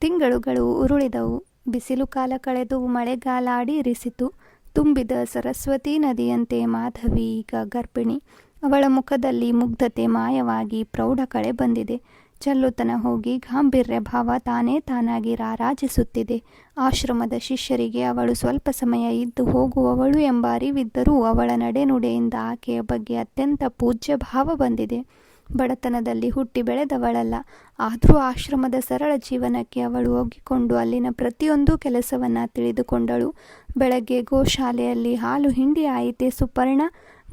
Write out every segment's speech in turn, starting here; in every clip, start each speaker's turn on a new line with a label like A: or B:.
A: ತಿಂಗಳುಗಳು ಉರುಳಿದವು. ಬಿಸಿಲು ಕಾಲ ಕಳೆದು ಮಳೆಗಾಲಾಡಿ ಇರಿಸಿತು ತುಂಬಿದ ಸರಸ್ವತಿ ನದಿಯಂತೆ ಮಾಧವಿ, ಈಗ ಗರ್ಭಿಣಿ. ಅವಳ ಮುಖದಲ್ಲಿ ಮುಗ್ಧತೆ ಮಾಯವಾಗಿ ಪ್ರೌಢ ಕಳೆ ಬಂದಿದೆ. ಚಲ್ಲುತನ ಹೋಗಿ ಗಾಂಭೀರ್ಯ ಭಾವ ತಾನೇ ತಾನಾಗಿ ರಾರಾಜಿಸುತ್ತಿದೆ. ಆಶ್ರಮದ ಶಿಷ್ಯರಿಗೆ ಅವಳು ಸ್ವಲ್ಪ ಸಮಯ ಇದ್ದು ಹೋಗುವವಳು ಎಂಬ ಅರಿವಿದ್ದರೂ ಅವಳ ನಡೆನುಡೆಯಿಂದ ಆಕೆಯ ಬಗ್ಗೆ ಅತ್ಯಂತ ಪೂಜ್ಯ ಭಾವ ಬಂದಿದೆ. ಬಡತನದಲ್ಲಿ ಹುಟ್ಟಿ ಬೆಳೆದವಳಲ್ಲ. ಆದರೂ ಆಶ್ರಮದ ಸರಳ ಜೀವನಕ್ಕೆ ಅವಳು ಒಗ್ಗಿಕೊಂಡು ಅಲ್ಲಿನ ಪ್ರತಿಯೊಂದು ಕೆಲಸವನ್ನು ತಿಳಿದುಕೊಂಡಳು. ಬೆಳಗ್ಗೆ ಗೋಶಾಲೆಯಲ್ಲಿ ಹಾಲು ಹಿಂಡಿ ಆಯಿತೆ ಸುಪರ್ಣ,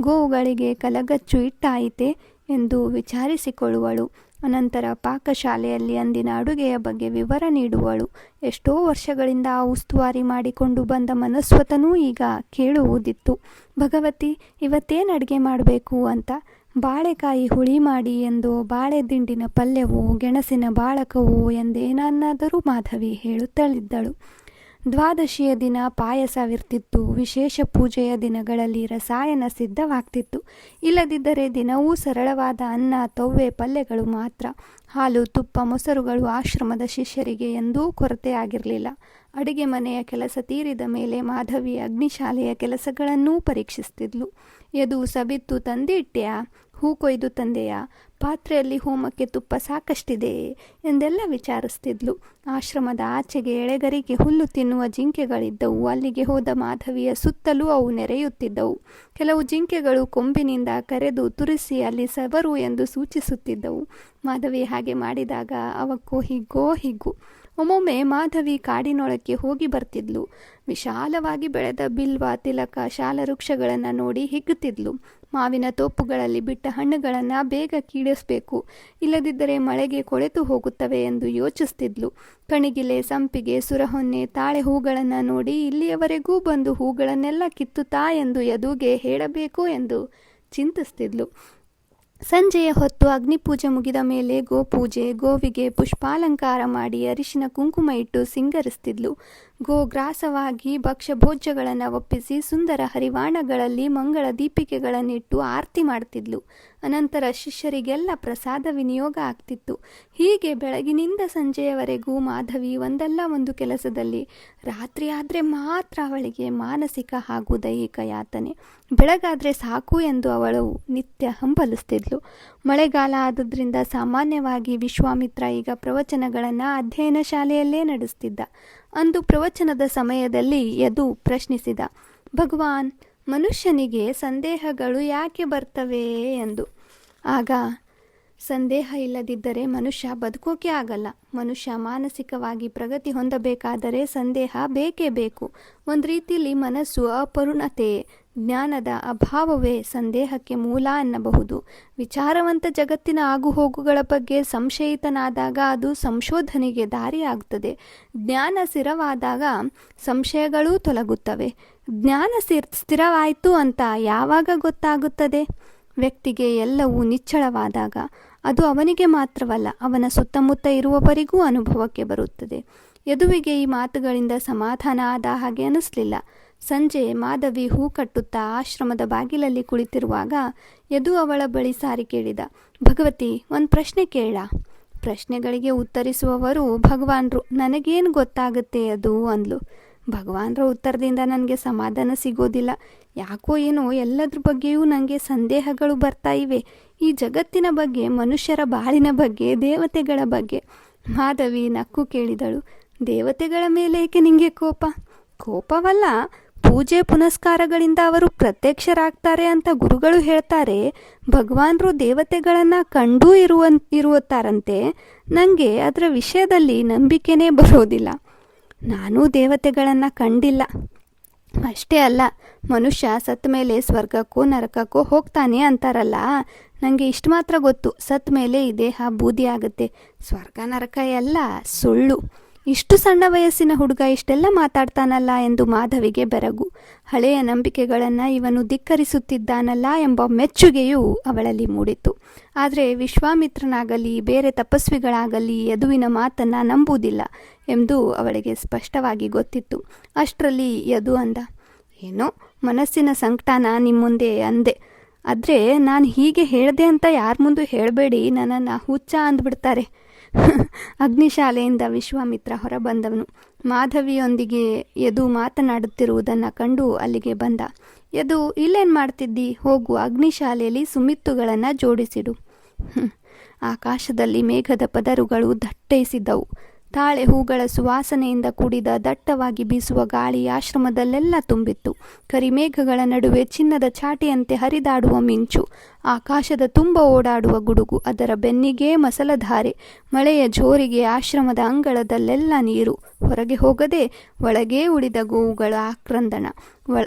A: ಗೋವುಗಳಿಗೆ ಕಲಗಚ್ಚು ಇಟ್ಟಾಯಿತೆ ಎಂದು ವಿಚಾರಿಸಿಕೊಳ್ಳುವಳು. ಅನಂತರ ಪಾಕಶಾಲೆಯಲ್ಲಿ ಅಂದಿನ ಅಡುಗೆಯ ಬಗ್ಗೆ ವಿವರ ನೀಡುವಳು. ಎಷ್ಟೋ ವರ್ಷಗಳಿಂದ ಆ ಉಸ್ತುವಾರಿ ಮಾಡಿಕೊಂಡು ಬಂದ ಮನಸ್ವತನೂ ಈಗ ಕೇಳುವುದಿತ್ತು. ಭಗವತಿ, ಇವತ್ತೇನು ಅಡುಗೆ ಮಾಡಬೇಕು ಅಂತ ಬಾಳೆಕಾಯಿ ಹುಳಿ ಮಾಡಿ ಎಂದು ಬಾಳೆ ದಿಂಡಿನ ಪಲ್ಯವೋ ಗೆಣಸಿನ ಬಾಳಕವೋ ಎಂದೇನನ್ನಾದರೂ ಮಾಧವಿ ಹೇಳುತ್ತಳಿದ್ದಳು. ದ್ವಾದಶಿಯ ದಿನ ಪಾಯಸವಿರ್ತಿತ್ತು. ವಿಶೇಷ ಪೂಜೆಯ ದಿನಗಳಲ್ಲಿ ರಸಾಯನ ಸಿದ್ಧವಾಗ್ತಿತ್ತು. ಇಲ್ಲದಿದ್ದರೆ ದಿನವೂ ಸರಳವಾದ ಅನ್ನ, ತವ್ವೆ, ಪಲ್ಯಗಳು ಮಾತ್ರ. ಹಾಲು, ತುಪ್ಪ, ಮೊಸರುಗಳು ಆಶ್ರಮದ ಶಿಷ್ಯರಿಗೆ ಎಂದೂ ಕೊರತೆಯಾಗಿರಲಿಲ್ಲ. ಅಡಿಗೆ ಮನೆಯ ಕೆಲಸ ತೀರಿದ ಮೇಲೆ ಮಾಧವಿ ಅಗ್ನಿಶಾಲೆಯ ಕೆಲಸಗಳನ್ನೂ ಪರೀಕ್ಷಿಸ್ತಿದ್ಲು. ಎದು ಸಬಿತ್ತು ತಂದಿಟ್ಟ್ಯಾ? ಹೂ ಕೊಯ್ದು ತಂದೆಯಾ? ಪಾತ್ರೆಯಲ್ಲಿ ಹೋಮಕ್ಕೆ ತುಪ್ಪ ಸಾಕಷ್ಟಿದೆಯೇ ಎಂದೆಲ್ಲ ವಿಚಾರಿಸ್ತಿದ್ಲು. ಆಶ್ರಮದ ಆಚೆಗೆ ಎಳೆಗರಿಗೆ ಹುಲ್ಲು ತಿನ್ನುವ ಜಿಂಕೆಗಳಿದ್ದವು. ಅಲ್ಲಿಗೆ ಹೋದ ಮಾಧವಿಯ ಸುತ್ತಲೂ ಅವು ನೆರೆಯುತ್ತಿದ್ದವು. ಕೆಲವು ಜಿಂಕೆಗಳು ಕೊಂಬಿನಿಂದ ಕರೆದು ತುರಿಸಿ ಅಲ್ಲಿ ಸಬರು ಎಂದು ಸೂಚಿಸುತ್ತಿದ್ದವು. ಮಾಧವಿ ಹಾಗೆ ಮಾಡಿದಾಗ ಅವಕ್ಕೋ ಹಿಗ್ಗೋ ಹಿಗ್ಗು. ಒಮ್ಮೊಮ್ಮೆ ಮಾಧವಿ ಕಾಡಿನೊಳಕ್ಕೆ ಹೋಗಿ ಬರ್ತಿದ್ಲು. ವಿಶಾಲವಾಗಿ ಬೆಳೆದ ಬಿಲ್ವ, ತಿಲಕ, ಶಾಲವೃಕ್ಷಗಳನ್ನು ನೋಡಿ ಹಿಗ್ಗುತ್ತಿದ್ಲು. ಮಾವಿನ ತೋಪುಗಳಲ್ಲಿ ಬಿಟ್ಟ ಹಣ್ಣುಗಳನ್ನು ಬೇಗ ಕೀಳಿಸಬೇಕು. ಇಲ್ಲದಿದ್ದರೆ ಮಳೆಗೆ ಕೊಳೆತು ಹೋಗುತ್ತವೆ ಎಂದು ಯೋಚಿಸ್ತಿದ್ಲು. ಕಣಿಗಿಲೆ ಸಂಪಿಗೆ, ಸುರಹೊನ್ನೆ, ತಾಳೆ ಹೂಗಳನ್ನು ನೋಡಿ ಇಲ್ಲಿಯವರೆಗೂ ಬಂದು ಹೂಗಳನ್ನೆಲ್ಲ ಕಿತ್ತುತ್ತಾ ಎಂದು ಯದುಗೆ ಹೇಳಬೇಕು ಎಂದು ಚಿಂತಿಸ್ತಿದ್ಲು. ಸಂಜೆಯ ಹೊತ್ತು ಅಗ್ನಿಪೂಜೆ ಮುಗಿದ ಮೇಲೆ ಗೋಪೂಜೆ ಗೋವಿಗೆ ಪುಷ್ಪಾಲಂಕಾರ ಮಾಡಿ ಅರಿಶಿನ ಕುಂಕುಮ ಇಟ್ಟು ಸಿಂಗರಿಸ್ತಿದ್ಲು. ಗೋ ಗ್ರಾಸವಾಗಿ ಭಕ್ಷ್ಯಭೋಜ್ಯಗಳನ್ನು ಒಪ್ಪಿಸಿ ಸುಂದರ ಹರಿವಾಣಗಳಲ್ಲಿ ಮಂಗಳ ದೀಪಿಕೆಗಳನ್ನಿಟ್ಟು ಆರತಿ ಮಾಡ್ತಿದ್ಲು. ಅನಂತರ ಶಿಷ್ಯರಿಗೆಲ್ಲ ಪ್ರಸಾದ ವಿನಿಯೋಗ ಆಗ್ತಿತ್ತು. ಹೀಗೆ ಬೆಳಗಿನಿಂದ ಸಂಜೆಯವರೆಗೂ ಮಾಧವಿ ಒಂದಲ್ಲ ಒಂದು ಕೆಲಸದಲ್ಲಿ. ರಾತ್ರಿ ಆದರೆ ಮಾತ್ರ ಅವಳಿಗೆ ಮಾನಸಿಕ ಹಾಗೂ ದೈಹಿಕ ಯಾತನೆ. ಬೆಳಗಾದರೆ ಸಾಕು ಎಂದು ಅವಳು ನಿತ್ಯ ಹಂಬಲಿಸ್ತಿದ್ಲು. ಮಳೆಗಾಲ ಆದುದರಿಂದ ಸಾಮಾನ್ಯವಾಗಿ ವಿಶ್ವಾಮಿತ್ರ ಈಗ ಪ್ರವಚನಗಳನ್ನು ಅಧ್ಯಯನ ಶಾಲೆಯಲ್ಲೇ ನಡೆಸ್ತಿದ್ದ. ಅಂದು ಪ್ರವಚನದ ಸಮಯದಲ್ಲಿ ಯದು ಪ್ರಶ್ನಿಸಿದ ಭಗವಾನ್ ಮನುಷ್ಯನಿಗೆ ಸಂದೇಹಗಳು ಯಾಕೆ ಬರ್ತವೆ? ಎಂದು. ಆಗ ಸಂದೇಹ ಇಲ್ಲದಿದ್ದರೆ ಮನುಷ್ಯ ಬದುಕೋಕೆ ಆಗಲ್ಲ. ಮನುಷ್ಯ ಮಾನಸಿಕವಾಗಿ ಪ್ರಗತಿ ಹೊಂದಬೇಕಾದರೆ ಸಂದೇಹ ಬೇಕೇ ಬೇಕು. ಒಂದು ರೀತಿಯಲ್ಲಿ ಮನಸ್ಸು ಅಪರುಣತೆಯೇ ಜ್ಞಾನದ ಅಭಾವವೇ ಸಂದೇಹಕ್ಕೆ ಮೂಲ ಅನ್ನಬಹುದು. ವಿಚಾರವಂತ ಜಗತ್ತಿನ ಆಗುಹೋಗುಗಳ ಬಗ್ಗೆ ಸಂಶಯಿತನಾದಾಗ ಅದು ಸಂಶೋಧನೆಗೆ ದಾರಿಯಾಗುತ್ತದೆ. ಜ್ಞಾನ ಸ್ಥಿರವಾದಾಗ ಸಂಶಯಗಳೂ ತೊಲಗುತ್ತವೆ. ಜ್ಞಾನ ಸ್ಥಿರ, ಸ್ಥಿರವಾಯಿತು ಅಂತ ಯಾವಾಗ ಗೊತ್ತಾಗುತ್ತದೆ? ವ್ಯಕ್ತಿಗೆ ಎಲ್ಲವೂ ನಿಚ್ಚಳವಾದಾಗ. ಅದು ಅವನಿಗೆ ಮಾತ್ರವಲ್ಲ, ಅವನ ಸುತ್ತಮುತ್ತ ಇರುವವರಿಗೂ ಅನುಭವಕ್ಕೆ ಬರುತ್ತದೆ. ಯದುವಿಗೆ ಈ ಮಾತುಗಳಿಂದ ಸಮಾಧಾನ ಆದ ಹಾಗೆ ಅನಿಸ್ಲಿಲ್ಲ. ಸಂಜೆ ಮಾಧವಿ ಹೂ ಕಟ್ಟುತ್ತಾ ಆಶ್ರಮದ ಬಾಗಿಲಲ್ಲಿ ಕುಳಿತಿರುವಾಗ ಯದು ಅವಳ ಬಳಿ ಸಾರಿ ಕೇಳಿದ, ಭಗವತಿ, ಒಂದು ಪ್ರಶ್ನೆ ಕೇಳ. ಪ್ರಶ್ನೆಗಳಿಗೆ ಉತ್ತರಿಸುವವರು ಭಗವಾನ್ರು, ನನಗೇನು ಗೊತ್ತಾಗುತ್ತೆ ಅದು? ಅಂದ್ಲು. ಭಗವಾನ್ರ ಉತ್ತರದಿಂದ ನನಗೆ ಸಮಾಧಾನ ಸಿಗೋದಿಲ್ಲ. ಯಾಕೋ ಏನೋ ಎಲ್ಲದ್ರ ಬಗ್ಗೆಯೂ ನನಗೆ ಸಂದೇಹಗಳು ಬರ್ತಾ ಇವೆ. ಈ ಜಗತ್ತಿನ ಬಗ್ಗೆ, ಮನುಷ್ಯರ ಬಾಳಿನ ಬಗ್ಗೆ, ದೇವತೆಗಳ ಬಗ್ಗೆ. ಮಾಧವಿ ನಕ್ಕು ಕೇಳಿದಳು. ದೇವತೆಗಳ ಮೇಲೆ ಏಕೆ ನಿಮಗೆ ಕೋಪ? ಕೋಪವಲ್ಲ, ಪೂಜೆ ಪುನಸ್ಕಾರಗಳಿಂದ ಅವರು ಪ್ರತ್ಯಕ್ಷರಾಗ್ತಾರೆ ಅಂತ ಗುರುಗಳು ಹೇಳ್ತಾರೆ. ಭಗವಾನ್ರು ದೇವತೆಗಳನ್ನು ಕಂಡೂ ಇರುವ ಇರುತ್ತಾರಂತೆ ನನಗೆ ಅದರ ವಿಷಯದಲ್ಲಿ ನಂಬಿಕೆನೇ ಬರೋದಿಲ್ಲ. ನಾನೂ ದೇವತೆಗಳನ್ನು ಕಂಡಿಲ್ಲ. ಅಷ್ಟೇ ಅಲ್ಲ, ಮನುಷ್ಯ ಸತ್ತ ಮೇಲೆ ಸ್ವರ್ಗಕ್ಕೂ ನರಕಕ್ಕೂ ಹೋಗ್ತಾನೆ ಅಂತಾರಲ್ಲ. ನನಗೆ ಇಷ್ಟು ಮಾತ್ರ ಗೊತ್ತು ಸತ್ತ ಮೇಲೆ ಈ ದೇಹ ಬೂದಿ ಆಗುತ್ತೆ. ಸ್ವರ್ಗ ನರಕ ಎಲ್ಲ ಸುಳ್ಳು. ಇಷ್ಟು ಸಣ್ಣ ವಯಸ್ಸಿನ ಹುಡುಗ ಇಷ್ಟೆಲ್ಲ ಮಾತಾಡ್ತಾನಲ್ಲ ಎಂದು ಮಾಧವಿಗೆ ಬೆರಗು. ಹಳೆಯ ನಂಬಿಕೆಗಳನ್ನು ಇವನು ಧಿಕ್ಕರಿಸುತ್ತಿದ್ದಾನಲ್ಲ ಎಂಬ ಮೆಚ್ಚುಗೆಯು ಅವಳಲ್ಲಿ ಮೂಡಿತು ಆದರೆ ವಿಶ್ವಾಮಿತ್ರನಾಗಲಿ, ಬೇರೆ ತಪಸ್ವಿಗಳಾಗಲಿ ಯದುವಿನ ಮಾತನ್ನು ನಂಬುವುದಿಲ್ಲ ಎಂದು ಅವಳಿಗೆ ಸ್ಪಷ್ಟವಾಗಿ ಗೊತ್ತಿತ್ತು. ಅಷ್ಟರಲ್ಲಿ ಯದು ಅಂದ, ಏನೋ ಮನಸ್ಸಿನ ಸಂಕಟನ ನಿಮ್ಮ ಮುಂದೆ ಅಂದೆ. ಆದರೆ ನಾನು ಹೀಗೆ ಹೇಳಿದೆ ಅಂತ ಯಾರ ಮುಂದೆ ಹೇಳಬೇಡಿ, ನನ್ನನ್ನು ಹುಚ್ಚ ಅಂದ್ಬಿಡ್ತಾರೆ. ಅಗ್ನಿಶಾಲೆಯಿಂದ ವಿಶ್ವಾಮಿತ್ರ ಹೊರಬಂದವನು. ಮಾಧವಿಯೊಂದಿಗೆ ಯದು ಮಾತನಾಡುತ್ತಿರುವುದನ್ನು ಕಂಡು ಅಲ್ಲಿಗೆ ಬಂದ. ಯದು, ಇಲ್ಲೇನು ಮಾಡ್ತಿದ್ದಿ? ಹೋಗು, ಅಗ್ನಿಶಾಲೆಯಲ್ಲಿ ಸುಮಿತ್ತುಗಳನ್ನು ಜೋಡಿಸಿಡು. ಆಕಾಶದಲ್ಲಿ ಮೇಘದ ಪದರುಗಳು ದಟ್ಟೈಸಿದ್ದವು ತಾಳೆ ಹೂಗಳ ಸುವಾಸನೆಯಿಂದ ಕೂಡಿದ ದಟ್ಟವಾಗಿ ಬೀಸುವ ಗಾಳಿ ಆಶ್ರಮದಲ್ಲೆಲ್ಲ ತುಂಬಿತ್ತು. ಕರಿಮೇಘಗಳ ನಡುವೆ ಚಿನ್ನದ ಚಾಟಿಯಂತೆ ಹರಿದಾಡುವ ಮಿಂಚು, ಆಕಾಶದ ತುಂಬ ಓಡಾಡುವ ಗುಡುಗು, ಅದರ ಬೆನ್ನಿಗೆ ಮಸಲಧಾರೆ, ಮಳೆಯ ಜೋರಿಗೆ ಆಶ್ರಮದ ಅಂಗಳದಲ್ಲೆಲ್ಲ ನೀರು. ಹೊರಗೆ ಹೋಗದೆ ಒಳಗೇ ಉಳಿದ ಗೋವುಗಳ ಆಕ್ರಂದನ.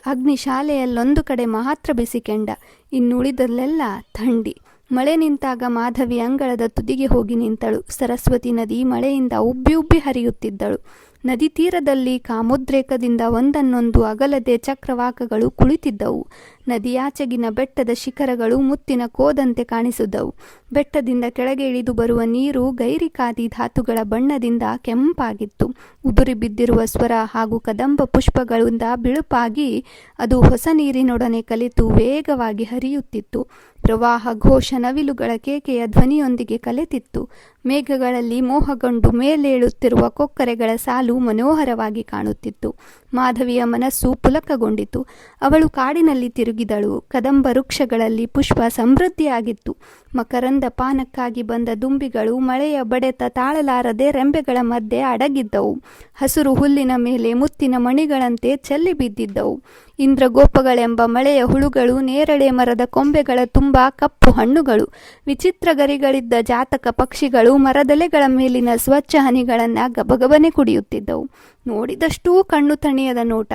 A: ಅಗ್ನಿಶಾಲೆಯಲ್ಲೊಂದು ಕಡೆ ಮಾತ್ರ ಬಿಸಿಕೆಂಡ ಇನ್ನುಳಿದಲ್ಲೆಲ್ಲ ಥಂಡಿ. ಮಳೆ ನಿಂತಾಗ ಮಾಧವಿ ಅಂಗಳದ ತುದಿಗೆ ಹೋಗಿ ನಿಂತಳು. ಸರಸ್ವತಿ ನದಿ ಮಳೆಯಿಂದ ಉಬ್ಬಿ ಉಬ್ಬಿ ಹರಿಯುತ್ತಿದ್ದಳು. ನದಿ ತೀರದಲ್ಲಿ ಕಾಮೋದ್ರೇಕದಿಂದ ಒಂದನ್ನೊಂದು ಅಗಲದೆ ಚಕ್ರವಾಕಗಳು ಕುಳಿತಿದ್ದವು. ನದಿಯಾಚೆಗಿನ ಬೆಟ್ಟದ ಶಿಖರಗಳು ಮುತ್ತಿನ ಕೋದಂತೆ ಕಾಣಿಸಿದವು ಬೆಟ್ಟದಿಂದ ಕೆಳಗೆ ಇಳಿದು ಬರುವ ನೀರು ಗೈರಿಕಾದಿ ಧಾತುಗಳ ಬಣ್ಣದಿಂದ ಕೆಂಪಾಗಿತ್ತು. ಉದುರಿ ಬಿದ್ದಿರುವ ಸ್ವರ ಹಾಗೂ ಕದಂಬ ಪುಷ್ಪಗಳಿಂದ ಬಿಳುಪಾಗಿ ಅದು ಹೊಸ ನೀರಿನೊಡನೆ ಕಲಿತು ವೇಗವಾಗಿ ಹರಿಯುತ್ತಿತ್ತು. ಪ್ರವಾಹ ಘೋಷ ನವಿಲುಗಳ ಕೇಕೆಯ ಧ್ವನಿಯೊಂದಿಗೆ ಕಲೆತಿತ್ತು. ಮೇಘಗಳಲ್ಲಿ ಮೋಹಗೊಂಡು ಮೇಲೇಳುತ್ತಿರುವ ಕೊಕ್ಕರೆಗಳ ಸಾಲು ಮನೋಹರವಾಗಿ ಕಾಣುತ್ತಿತ್ತು. ಮಾಧವಿಯ ಮನಸ್ಸು ಪುಲಕಗೊಂಡಿತು. ಅವಳು ಕಾಡಿನಲ್ಲಿ ತಿರುಗಿದಳು ಕದಂಬ ವೃಕ್ಷಗಳಲ್ಲಿ ಪುಷ್ಪ ಸಮೃದ್ಧಿಯಾಗಿತ್ತು. ಮಕರಂದ ಪಾನಕ್ಕಾಗಿ ಬಂದ ದುಂಬಿಗಳು ಮಳೆಯ ಬಡೆತ ತಾಳಲಾರದೆ ರೆಂಬೆಗಳ ಮಧ್ಯೆ ಅಡಗಿದ್ದವು. ಹಸಿರು ಹುಲ್ಲಿನ ಮೇಲೆ ಮುತ್ತಿನ ಮಣಿಗಳಂತೆ ಚೆಲ್ಲಿ ಬಿದ್ದಿದ್ದವು. ಇಂದ್ರಗೋಪಗಳೆಂಬ ಮಳೆಯ ಹುಳುಗಳು, ನೇರಳೆ ಮರದ ಕೊಂಬೆಗಳ ತುಂಬ ಕಪ್ಪು ಹಣ್ಣುಗಳು, ವಿಚಿತ್ರ ಗರಿಗಳಿದ್ದ ಜಾತಕ ಪಕ್ಷಿಗಳು ಮರದೆಲೆಗಳ ಮೇಲಿನ ಸ್ವಚ್ಛ ಹನಿಗಳನ್ನು ಗಬಗಬನೆ ಕುಡಿಯುತ್ತಿದ್ದವು. ನೋಡಿದಷ್ಟೂ ಕಣ್ಣು ತಣಿಯದ ನೋಟ.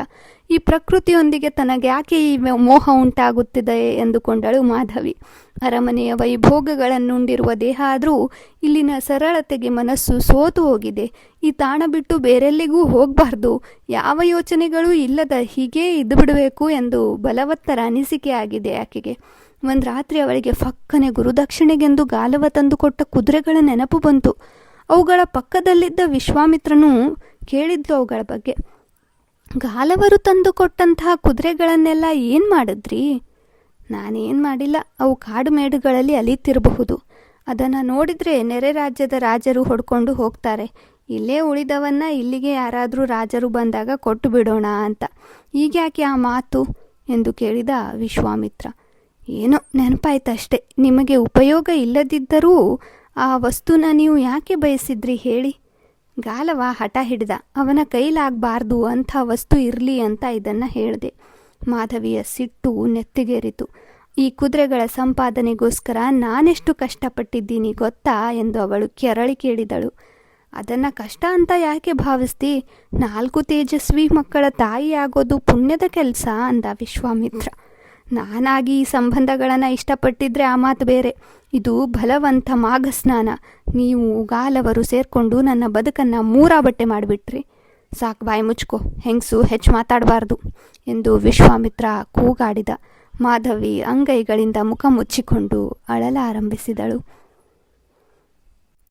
A: ಈ ಪ್ರಕೃತಿಯೊಂದಿಗೆ ತನಗೆ ಯಾಕೆ ಈ ಮೋಹ ಉಂಟಾಗುತ್ತಿದೆ ಎಂದುಕೊಂಡಳು ಮಾಧವಿ. ಅರಮನೆಯ ವೈಭೋಗಗಳನ್ನುಂಡಿರುವ ದೇಹ ಆದರೂ ಇಲ್ಲಿನ ಸರಳತೆಗೆ ಮನಸ್ಸು ಸೋತು ಹೋಗಿದೆ. ಈ ತಾಣ ಬಿಟ್ಟು ಬೇರೆಲ್ಲಿಗೂ ಹೋಗಬಾರ್ದು. ಯಾವ ಯೋಚನೆಗಳೂ ಇಲ್ಲದ ಹೀಗೇ ಇದ್ದು ಬಿಡಬೇಕು ಎಂದು ಬಲವತ್ತರ ಅನಿಸಿಕೆ ಆಗಿದೆ ಆಕೆಗೆ. ಒಂದು ರಾತ್ರಿ ಅವಳಿಗೆ ಫಕ್ಕನೆ ಗುರುದಕ್ಷಿಣೆಗೆಂದು ಗಾಲವ ತಂದುಕೊಟ್ಟ ಕುದುರೆಗಳ ನೆನಪು ಬಂತು. ಅವುಗಳ ಪಕ್ಕದಲ್ಲಿದ್ದ ವಿಶ್ವಾಮಿತ್ರನು ಕೇಳಿದ್ಲು ಅವುಗಳ ಬಗ್ಗೆ. ಗಾಲವರು ತಂದು ಕೊಟ್ಟಂತಹ ಕುದುರೆಗಳನ್ನೆಲ್ಲ ಏನು ಮಾಡಿದ್ರಿ? ನಾನೇನು ಮಾಡಿಲ್ಲ. ಅವು ಕಾಡು ಮೇಡುಗಳಲ್ಲಿ ಅಲಿತಿರಬಹುದು. ಅದನ್ನು ನೋಡಿದರೆ ನೆರೆ ರಾಜ್ಯದ ರಾಜರು ಹೊಡ್ಕೊಂಡು ಹೋಗ್ತಾರೆ. ಇಲ್ಲೇ ಉಳಿದವನ್ನ ಇಲ್ಲಿಗೆ ಯಾರಾದರೂ ರಾಜರು ಬಂದಾಗ ಕೊಟ್ಟು ಬಿಡೋಣ ಅಂತ. ಈಗ್ಯಾಕೆ ಆ ಮಾತು? ಎಂದು ಕೇಳಿದ ವಿಶ್ವಾಮಿತ್ರ. ಏನೋ ನೆನಪಾಯ್ತಷ್ಟೆ. ನಿಮಗೆ ಉಪಯೋಗ ಇಲ್ಲದಿದ್ದರೂ ಆ ವಸ್ತುನ ನೀವು ಯಾಕೆ ಬಯಸಿದ್ರಿ ಹೇಳಿ? ಗಾಲವ ಹಠ ಹಿಡಿದ, ಅವನ ಕೈಲಾಗಬಾರ್ದು, ಅಂಥ ವಸ್ತು ಇರಲಿ ಅಂತ ಇದನ್ನು ಹೇಳಿದೆ. ಮಾಧವಿಯ ಸಿಟ್ಟು ನೆತ್ತಿಗೇರಿತು. ಈ ಕುದುರೆಗಳ ಸಂಪಾದನೆಗೋಸ್ಕರ ನಾನೆಷ್ಟು ಕಷ್ಟಪಟ್ಟಿದ್ದೀನಿ ಗೊತ್ತಾ ಎಂದು ಅವಳು ಕೆರಳಿ ಕೇಳಿದಳು. ಅದನ್ನು ಕಷ್ಟ ಅಂತ ಯಾಕೆ ಭಾವಿಸ್ತಿ? ನಾಲ್ಕು ತೇಜಸ್ವಿ ಮಕ್ಕಳ ತಾಯಿ ಆಗೋದು ಪುಣ್ಯದ ಕೆಲಸ ಅಂದ ವಿಶ್ವಾಮಿತ್ರ. ನಾನಾಗಿ ಈ ಸಂಬಂಧಗಳನ್ನು ಇಷ್ಟಪಟ್ಟಿದ್ರೆ ಆ ಮಾತು ಬೇರೆ. ಇದು ಬಲವಂತ ಮಾಘಸ್ನಾನ. ನೀವು ಗಾಲವರು ಸೇರಿಕೊಂಡು ನನ್ನ ಬದುಕನ್ನು ಮೂರಾ ಬಟ್ಟೆ ಮಾಡಿಬಿಟ್ರಿ. ಸಾಕು ಬಾಯಿ ಮುಚ್ಕೊ. ಹೆಂಗಸು ಹೆಚ್ಚು ಮಾತಾಡಬಾರ್ದು ಎಂದು ವಿಶ್ವಾಮಿತ್ರ ಕೂಗಾಡಿದ. ಮಾಧವಿ ಅಂಗೈಗಳಿಂದ ಮುಖ ಮುಚ್ಚಿಕೊಂಡು ಅಳಲಾರಂಭಿಸಿದಳು.